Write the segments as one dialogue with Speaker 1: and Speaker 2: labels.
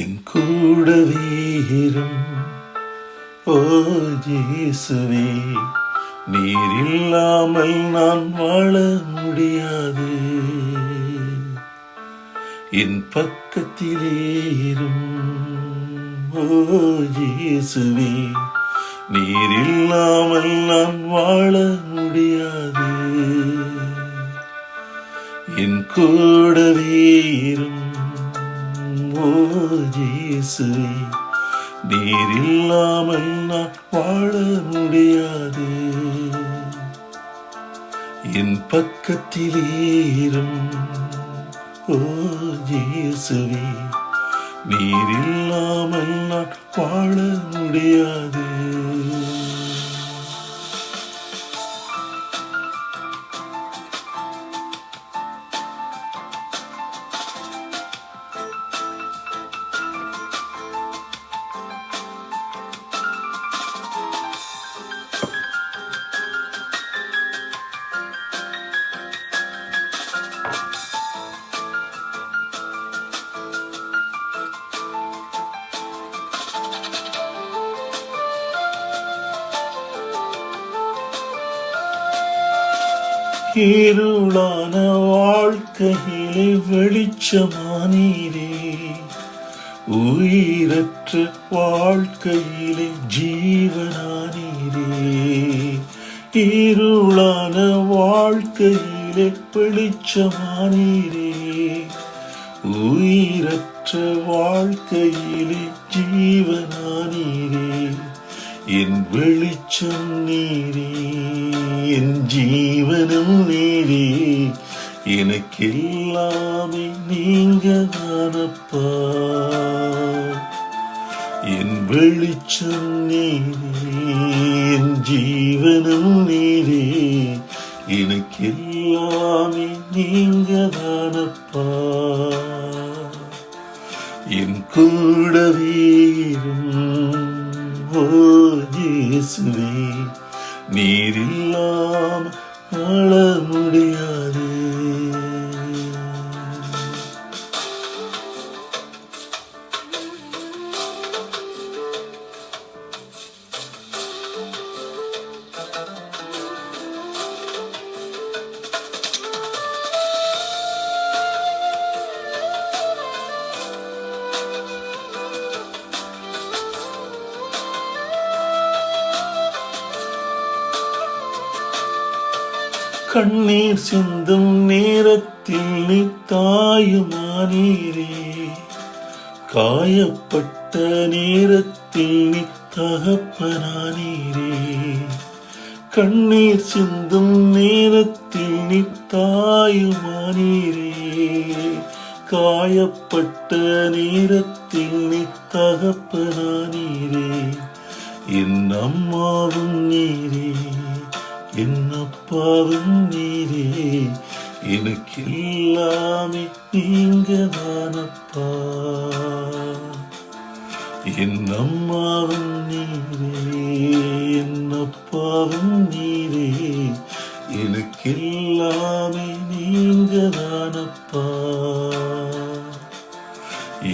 Speaker 1: என் கூடவே இரும். ஓ ஜேசுவே நீர் இல்லாமல் நான் வாழ முடியாது. என் பக்கத்திலே இரும். ஓ ஜேசுவே நீர் இல்லாமல் நான் வாழ முடியாது. என் கூடவே இரும். இயேசுவே நீர் இல்லாமல் நான் வாழ முடியாது. என் பக்கத்திலேரும் ஓ இயேசுவே நீர் இல்லாமல் நான் வாழ முடியாது. இருளான வாழ்க்கையிலே வெளிச்சமானீரே. உயிரற்ற வாழ்க்கையிலே ஜீவனானீரே. இருளான வாழ்க்கையிலே வெளிச்சமானீரே. உயிரற்ற வாழ்க்கையிலே ஜீவனானீரே. என் வெளிச்சம் நீரே என் ஜீவனம் நீரே எனக்கெல்லாமே நீங்க தானப்பா என் வெளிச்சம் நீரே என் ஜீவனம் நீரே எனக்கெல்லாமே நீங்க தானப்பா என் கூடவீரும் ஓ நீரில்லாம் நீர் இல்லாம வாழ முடியாது. கண்ணீர் சிந்தும் நேரத்தில் நீ தாயுமானீரே காயப்பட்ட நேரத்தில் நீ தகப்பனானீரே. கண்ணீர் சிந்தும் நேரத்தில் நீ தாயுமானீரே காயப்பட்ட நேரத்தில் நீ தகப்பனானீரே. என் அம்மாவும் நீரே. என்னப்பாவும் நீரே எனக்கு எல்லாமே நீங்க தானப்பா என் அம்மாவும் நீரே என்னப்பாவும் நீரே எனக்கு எல்லாமே நீங்க தானப்பா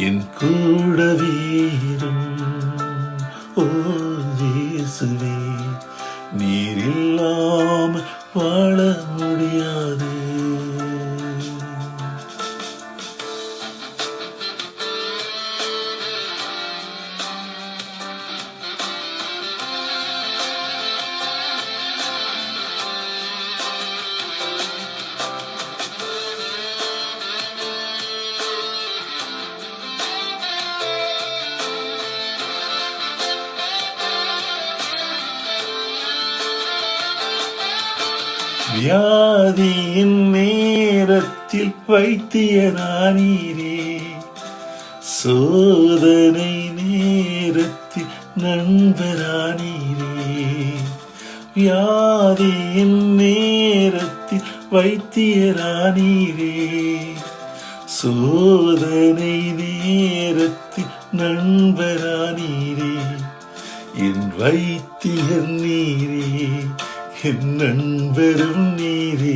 Speaker 1: என் கூட வீரம் ஓ இயேசுவே. நீரில்லாம் வாழ வியாதியின் நேரத்தில் வைத்தியனானீரே சோதனை நேரத்தில் நண்பரானீரே. வியாதியின் நேரத்தில் வைத்தியரானீரே சோதனை நேரத்தில் நண்பரானீரே. என் வைத்தியன் நீரே என் வெறும் நீரே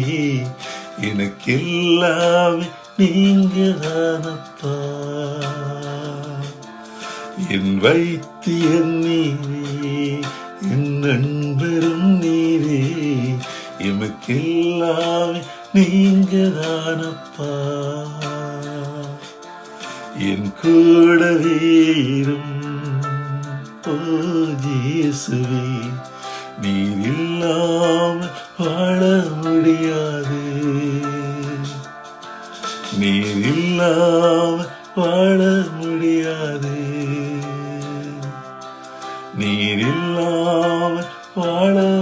Speaker 1: எனக்கெல்லாமே நீங்க தானப்பா என் வைத்திய நீரே என் வெறும் நீரே எமக்கெல்லாமே நீங்க தானப்பா என் கூடவே இரும் ஓ இயேசுவே நீர் இல்லாம வாழ முடியாது. நீர் இல்லாம வாழ முடியாது. நீர் இல்லாம வாழ